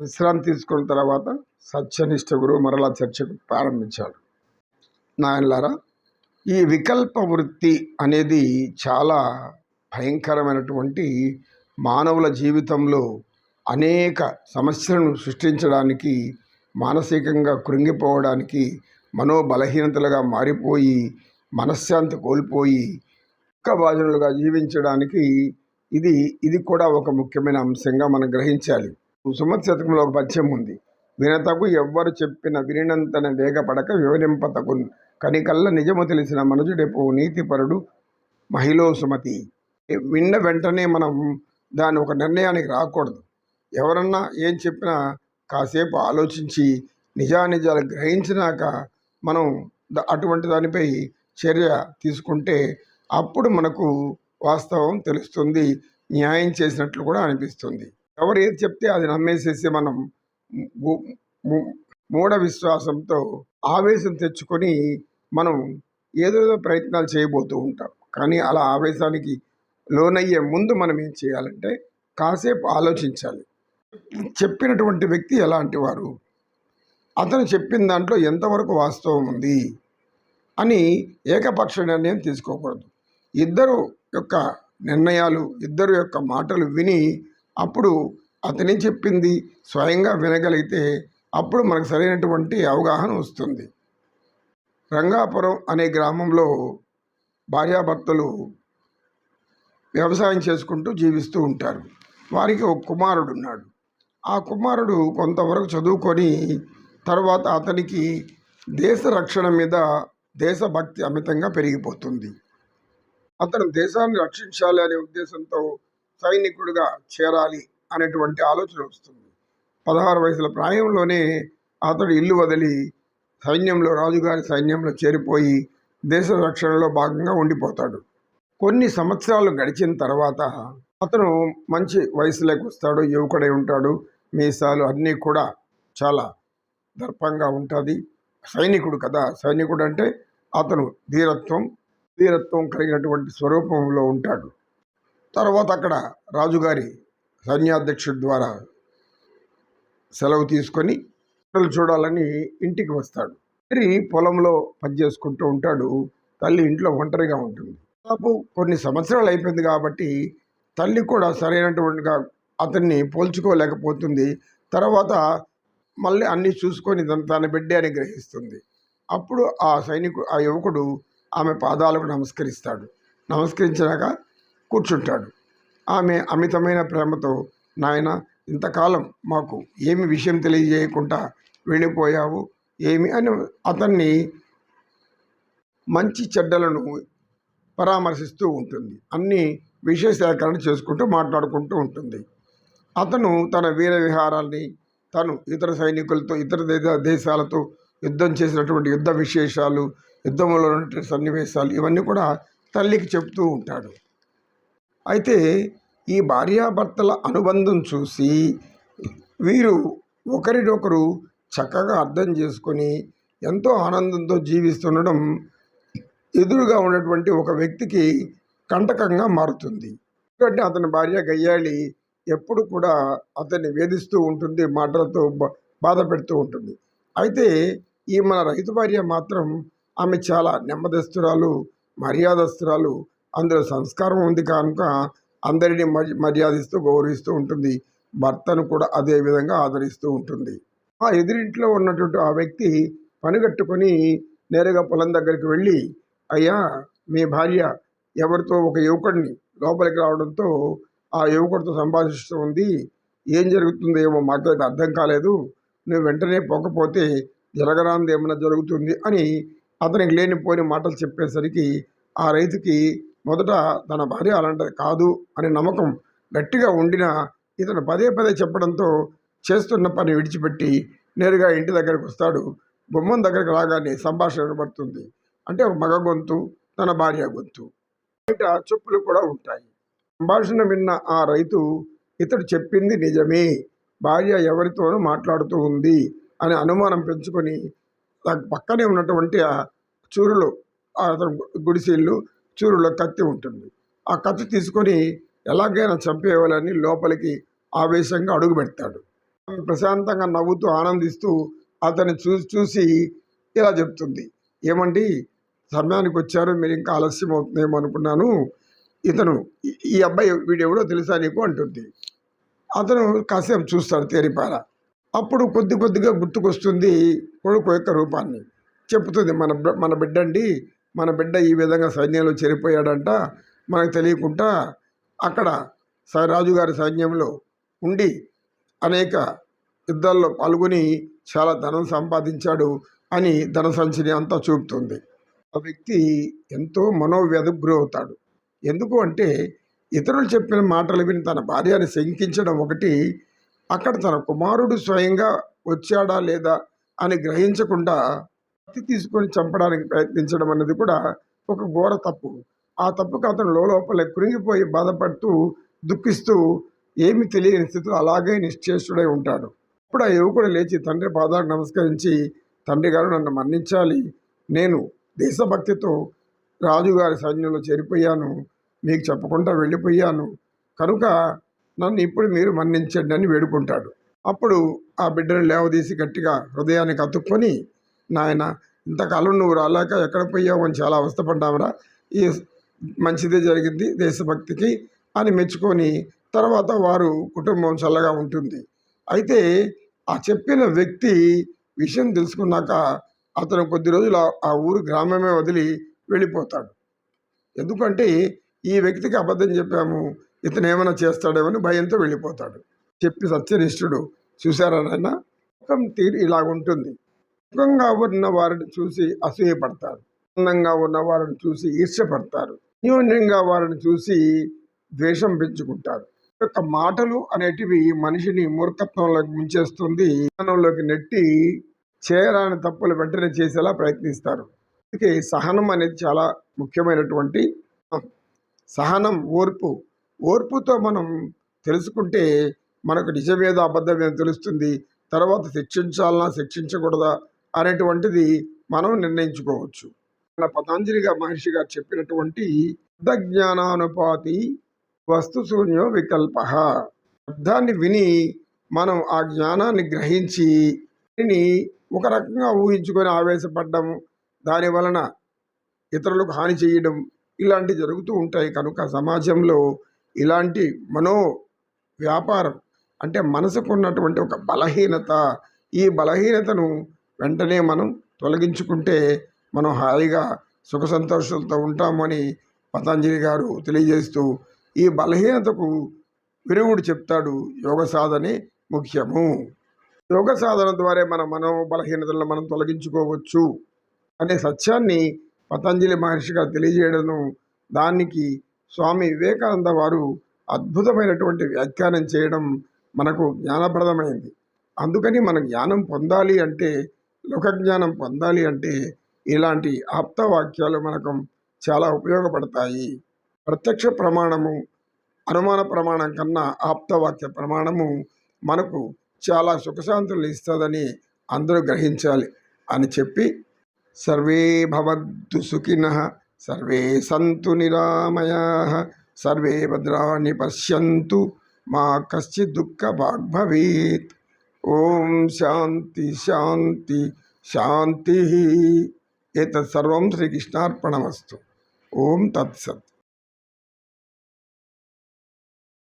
విశ్రాంతి తీసుకున్న తర్వాత సత్యనిష్ట గురువు మరలా చర్చకు ప్రారంభించాడు. నాయనలారా ఈ వికల్ప వృత్తి అనేది చాలా భయంకరమైనటువంటి మానవుల జీవితంలో అనేక సమస్యలను సృష్టించడానికి మానసికంగా కృంగిపోవడానికి మనోబలహీనతలుగా మారిపోయి మనశ్శాంతి కోల్పోయి బాజనులుగా జీవించడానికి ఇది ఇది కూడా ఒక ముఖ్యమైన అంశంగా మనం గ్రహించాలి. సుమతి శతకంలో ఒక పద్యం ఉంది. వినతకు ఎవ్వరు చెప్పిన వినినంతన వేగపడక వివరింపతకు కనికల్ల నిజము తెలిసిన మనుజుడెపో నీతిపరుడు మహిళో సుమతి విన్న వెంటనే మనం దాని ఒక నిర్ణయానికి రాకూడదు. ఎవరన్నా ఏం చెప్పినా కాసేపు ఆలోచించి నిజానిజాలు గ్రహించినాక మనం అటువంటి దానిపై చర్య తీసుకుంటే అప్పుడు మనకు వాస్తవం తెలుస్తుంది న్యాయం చేసినట్లు కూడా అనిపిస్తుంది. ఎవరు ఏది చెప్తే అది నమ్మేసేసి మనం మూఢ విశ్వాసంతో ఆవేశం తెచ్చుకొని మనం ఏదేదో ప్రయత్నాలు చేయబోతూ ఉంటాం. కానీ అలా ఆవేశానికి లోనయ్యే ముందు మనం ఏం చేయాలంటే కాసేపు ఆలోచించాలి. చెప్పినటువంటి వ్యక్తి ఎలాంటి వారు? అతను చెప్పిన దాంట్లో ఎంతవరకు వాస్తవం ఉంది? అని ఏకపక్ష నిర్ణయం తీసుకోకూడదు. ఇద్దరు యొక్క నిర్ణయాలు ఇద్దరు యొక్క మాటలు విని అప్పుడు అతని చెప్పింది స్వయంగా వినగలిగితే అప్పుడు మనకు సరైనటువంటి అవగాహన వస్తుంది. రంగాపురం అనే గ్రామంలో భార్యాభర్తలు వ్యవసాయం చేసుకుంటూ జీవిస్తూ ఉంటారు. వారికి ఒక కుమారుడు ఉన్నాడు. ఆ కుమారుడు కొంతవరకు చదువుకొని తర్వాత అతనికి దేశ రక్షణ మీద దేశభక్తి అమితంగా పెరిగిపోతుంది. అతను దేశాన్ని రక్షించాలి అనే ఉద్దేశంతో సైనికుడిగా చేరాలి అనేటువంటి ఆలోచన వస్తుంది. పదహారు వయసుల ప్రాయంలోనే అతడు ఇల్లు వదిలి సైన్యంలో రాజుగారి సైన్యంలో చేరిపోయి దేశ రక్షణలో భాగంగా ఉండిపోతాడు. కొన్ని సంవత్సరాలు గడిచిన తర్వాత అతను మంచి వయసులోకి వస్తాడు యువకుడై ఉంటాడు. మీసాలు అన్నీ కూడా చాలా దర్పంగా ఉంటుంది. సైనికుడు కదా సైనికుడు అంటే అతను ధీరత్వం ధీరత్వం కలిగినటువంటి స్వరూపంలో ఉంటాడు. తర్వాత అక్కడ రాజుగారి సైన్యాధ్యక్షుడి ద్వారా సెలవు తీసుకొని పిల్లలు చూడాలని ఇంటికి వస్తాడు. తండ్రి పొలంలో పనిచేసుకుంటూ ఉంటాడు. తల్లి ఇంట్లో ఒంటరిగా ఉంటుంది. దాదాపు కొన్ని సంవత్సరాలు అయిపోయింది కాబట్టి తల్లి కూడా సరైనటువంటిగా అతన్ని పోల్చుకోలేకపోతుంది. తర్వాత మళ్ళీ అన్నీ చూసుకొని తన తన బిడ్డే అని గ్రహిస్తుంది. అప్పుడు ఆ సైనికుడు ఆ యువకుడు ఆమె పాదాలకు నమస్కరిస్తాడు. నమస్కరించాక కూర్చుంటాడు. ఆమె అమితమైన ప్రేమతో నాయన ఇంతకాలం మాకు ఏమి విషయం తెలియజేయకుండా వెళ్ళిపోయావు? ఏమి? అని అతన్ని మంచి చెడ్డలను పరామర్శిస్తూ ఉంటుంది. అన్ని విషయ సేకరణ చేసుకుంటూ మాట్లాడుకుంటూ ఉంటుంది. అతను తన వీర విహారాన్ని తను ఇతర సైనికులతో ఇతర దేశాలతో యుద్ధం చేసినటువంటి యుద్ధ విశేషాలు యుద్ధంలో ఉన్నటువంటి సన్నివేశాలు ఇవన్నీ కూడా తల్లికి చెప్తూ ఉంటాడు. అయితే ఈ భార్యాభర్తల అనుబంధం చూసి వీరు ఒకరినొకరు చక్కగా అర్థం చేసుకొని ఎంతో ఆనందంతో జీవిస్తుండడం ఎదురుగా ఉన్నటువంటి ఒక వ్యక్తికి కంటకంగా మారుతుంది. ఎందుకంటే అతని భార్య గయ్యాళి ఎప్పుడు కూడా అతన్ని వేధిస్తూ ఉంటుంది మాటలతో బాధ పెడుతూ ఉంటుంది. అయితే ఈ మన రైతు భార్య మాత్రం ఆమె చాలా నెమ్మదస్తురాలు మర్యాదస్తురాలు అందులో సంస్కారం ఉంది కనుక అందరినీ మర్యాదిస్తూ గౌరవిస్తూ ఉంటుంది. భర్తను కూడా అదే విధంగా ఆదరిస్తూ ఉంటుంది. ఆ ఎదురింట్లో ఉన్నటువంటి ఆ వ్యక్తి పనిగట్టుకొని నేరుగా పొలం దగ్గరికి వెళ్ళి అయ్యా మీ భార్య ఎవరితో ఒక యువకుడిని లోపలికి రావడంతో ఆ యువకుడితో సంభాషిస్తూ ఉంది. ఏం జరుగుతుందో ఏమో మాకైతే అర్థం కాలేదు. నువ్వు వెంటనే పోకపోతే జరగరాంది ఏమైనా జరుగుతుంది అని అతనికి లేనిపోని మాటలు చెప్పేసరికి ఆ రైతుకి మొదట తన భార్య అలాంటిది కాదు అనే నమ్మకం గట్టిగా ఉండినా ఇతను పదే పదే చెప్పడంతో చేస్తున్న పని విడిచిపెట్టి నేరుగా ఇంటి దగ్గరకు వస్తాడు. గుమ్మం దగ్గరకు రాగానే సంభాషణ వినబడుతుంది అంటే ఒక మగ గొంతు తన భార్య గొంతు. బయట చెప్పులు కూడా ఉంటాయి. సంభాషణ విన్న ఆ రైతు ఇతడు చెప్పింది నిజమే. భార్య ఎవరితోనూ మాట్లాడుతూ ఉంది అనే అనుమానం పెంచుకొని పక్కనే ఉన్నటువంటి ఆ చూరులు అతను గుడిసెళ్ళు చూరులో కత్తి ఉంటుంది. ఆ కత్తి తీసుకొని ఎలాగైనా చంపేయాలని లోపలికి ఆవేశంగా అడుగు పెడతాడు. ప్రశాంతంగా నవ్వుతూ ఆనందిస్తూ అతన్ని చూసి చూసి ఇలా చెప్తుంది. ఏమండి సమయానికి వచ్చారు మీరు ఇంకా ఆలస్యం అవుతుందేమో అనుకున్నాను. ఇతను ఈ- అబ్బాయి వీడెవడో తెలుసా నీకు? అంటుంది. అతను కాసేపు చూస్తాడు తేరిపార. అప్పుడు కొద్ది కొద్దిగా గుర్తుకొస్తుంది కొడుకు యొక్క రూపాన్ని. చెప్తుంది మన మన బిడ్డండి మన బిడ్డ ఈ విధంగా సైన్యంలో చేరిపోయాడంట మనకు తెలియకుండా అక్కడ స- రాజుగారి సైన్యంలో ఉండి అనేక యుద్ధాల్లో పాల్గొని చాలా ధనం సంపాదించాడు అని ధన సంచిని అంతా చూపుతుంది. ఆ వ్యక్తి ఎంతో మనోవ్యధకు గురవుతాడు ఎందుకు అంటే ఇతరులు చెప్పిన మాటలు విని తన భార్యని శంకించడం ఒకటి అక్కడ తన కుమారుడు స్వయంగా వచ్చాడా లేదా అని గ్రహించకుండా కత్తి తీసుకొని చంపడానికి ప్రయత్నించడం అన్నది కూడా ఒక ఘోర తప్పు. ఆ తప్పుకు అతను లోపల కృంగిపోయి బాధపడుతూ దుఃఖిస్తూ ఏమి తెలియని స్థితిలో అలాగే నిశ్చేష్టుడై ఉంటాడు. అప్పుడు ఆ యువకుడు లేచి తండ్రి పాదాలకు నమస్కరించి తండ్రి గారు నన్ను మన్నించాలి. నేను దేశభక్తితో రాజుగారి సైన్యంలో చేరిపోయాను. మీకు చెప్పకుండా వెళ్ళిపోయాను. కనుక నన్ను ఇప్పుడు మీరు మన్నించండి అని వేడుకుంటాడు. అప్పుడు ఆ బిడ్డను లేవదీసి గట్టిగా హృదయానికి అతుక్కొని నాయన ఇంతకాలం నువ్వు రాలేక ఎక్కడ పోయావు అని చాలా అవస్థపడ్డావురా. ఈ మంచిదే జరిగింది దేశభక్తికి అని మెచ్చుకొని తర్వాత వారు కుటుంబం చల్లగా ఉంటుంది. అయితే ఆ చెప్పిన వ్యక్తి విషయం తెలుసుకున్నాక అతను కొద్ది రోజులు ఆ- ఊరు గ్రామమే వదిలి వెళ్ళిపోతాడు. ఎందుకంటే ఈ వ్యక్తికి అబద్ధం చెప్పాము ఇతను ఏమైనా చేస్తాడేమని భయంతో వెళ్ళిపోతాడు. చెప్పి సత్యనిష్ఠుడు చూశారా నాయన? ముఖం తీరు ఇలాగుంటుంది సుఖంగా ఉన్న వారిని చూసి అసూయపడతారు. అందంగా ఉన్న వారిని చూసి ఈర్ష్యపడతారు. అన్యోన్యంగా వారిని చూసి ద్వేషం పెంచుకుంటారు. ఈ యొక్క మాటలు అనేటివి మనిషిని మూర్ఖత్వంలోకి ముంచేస్తుంది. జ్ఞానంలోకి నెట్టి చేయరాని తప్పులు వెంటనే చేసేలా ప్రయత్నిస్తారు. అందుకే సహనం అనేది చాలా ముఖ్యమైనటువంటి సహనం ఓర్పు. ఓర్పుతో మనం తెలుసుకుంటే మనకు నిజమేదో అబద్ధమేదో తెలుస్తుంది. తర్వాత శిక్షించాలన్నా శిక్షించకూడదా? అనేటువంటిది మనం నిర్ణయించుకోవచ్చు. మన పతాంజలి మహర్షి గారు చెప్పినటువంటి శబ్ద జ్ఞానానుపాతి వస్తు శూన్యో వికల్ప. శబ్దాన్ని విని మనం ఆ జ్ఞానాన్ని గ్రహించి దీనిని ఒక రకంగా ఊహించుకొని ఆవేశపడ్డం దాని వలన ఇతరులకు హాని చేయడం ఇలాంటివి జరుగుతూ ఉంటాయి. కనుక సమాజంలో ఇలాంటి మనో వ్యాపారం అంటే మనసుకున్నటువంటి ఒక బలహీనత ఈ బలహీనతను వెంటనే మనం తొలగించుకుంటే మనం హాయిగా సుఖ సంతోషాలతో ఉంటామని పతంజలి గారు తెలియజేస్తూ ఈ బలహీనతకు విరుగుడు చెప్తాడు యోగ సాధనే ముఖ్యము. యోగ సాధన ద్వారా మన మనో బలహీనతలను మనం తొలగించుకోవచ్చు అనే సత్యాన్ని పతంజలి మహర్షి గారు తెలియజేయడం దానికి స్వామి వివేకానంద వారు అద్భుతమైనటువంటి వ్యాఖ్యానం చేయడం మనకు జ్ఞానప్రదమైంది. అందుకని మన జ్ఞానం పొందాలి అంటే లోకజ్ఞానం పొందాలి అంటే ఇలాంటి ఆప్తవాక్యాలు మనకు చాలా ఉపయోగపడతాయి. ప్రత్యక్ష ప్రమాణము అనుమాన ప్రమాణం కన్నా ఆప్తవాక్య ప్రమాణము మనకు చాలా సుఖశాంతులు ఇస్తుందని అందరూ గ్రహించాలి అని చెప్పి సర్వే భవద్దు సుఖిన సర్వే సంతు నిరామయా సర్వే భద్రాణి పశ్యంతు మా కశ్చిత్ దుఃఖ భాగ్ ओम शांति शांति शांति ही। एक तत्सर्व श्रीकृष्णार्पणमस्तु। ओम तत्सत।